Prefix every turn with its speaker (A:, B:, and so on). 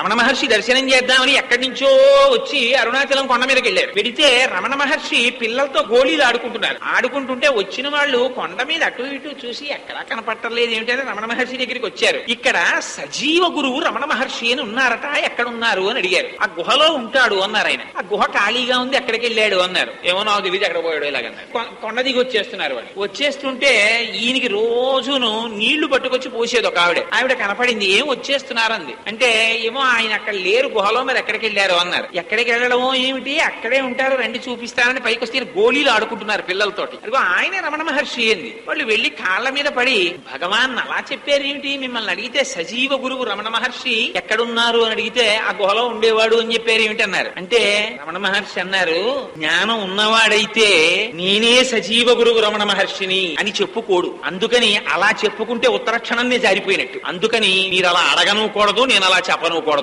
A: రమణ మహర్షి దర్శనం చేద్దామని ఎక్కడి నుంచో వచ్చి అరుణాచలం కొండ మీదకి వెళ్ళారు. వెడితే రమణ మహర్షి పిల్లలతో గోళీలు ఆడుకుంటున్నారు. ఆడుకుంటుంటే వచ్చిన వాళ్ళు కొండ మీద అటు ఇటు చూసి ఎక్కడా కనపట్టలేదు ఏమిటంటే రమణ మహర్షి దగ్గరికి వచ్చారు. ఇక్కడ సజీవ గురువు రమణ మహర్షి అని ఉన్నారట ఎక్కడ ఉన్నారు అని అడిగారు. ఆ గుహలో ఉంటాడు అన్నారు ఆయన. ఆ గుహ ఖాళీగా ఉంది ఎక్కడికి వెళ్ళాడు అన్నారు. ఏమో నాకు తెలియదు ఎక్కడ పోయాడు ఇలాగన్నారు కొ- కొండ దిగి వచ్చేస్తున్నారు వాళ్ళు. వచ్చేస్తుంటే ఈయనకి రోజును నీళ్ళు పట్టుకొచ్చి పోసేది ఒక ఆవిడ. ఆవిడ కనపడింది. ఏం వచ్చేస్తున్నారంది అంటే ఏమో ఆయన అక్కడ లేరు గుహలో మరి ఎక్కడికి వెళ్ళారు అన్నారు. ఎక్కడికి వెళ్ళడమో ఏమిటి? అక్కడే ఉంటారు రండి చూపిస్తానని పైకి వస్తే గోళీలు ఆడుకుంటున్నారు పిల్లలతోటి. అదిగో ఆయన రమణ మహర్షి అంది. వాళ్ళు వెళ్ళి కాళ్ళ మీద పడి భగవాన్ అలా చెప్పారు ఏమిటి? మిమ్మల్ని అడిగితే సజీవ గురువు రమణ మహర్షి ఎక్కడున్నారు అని అడిగితే ఆ గుహలో ఉండేవాడు అని చెప్పారు ఏమిటి అన్నారు. అంటే రమణ మహర్షి అన్నారు జ్ఞానం ఉన్నవాడైతే నేనే సజీవ గురువు రమణ మహర్షిని అని చెప్పుకోడు. అందుకని అలా చెప్పుకుంటే ఉత్తరక్షణమే జారిపోయినట్టు. అందుకని మీరు అలా అడగనుకూడదు నేను అలా చెప్పనుకూడదు.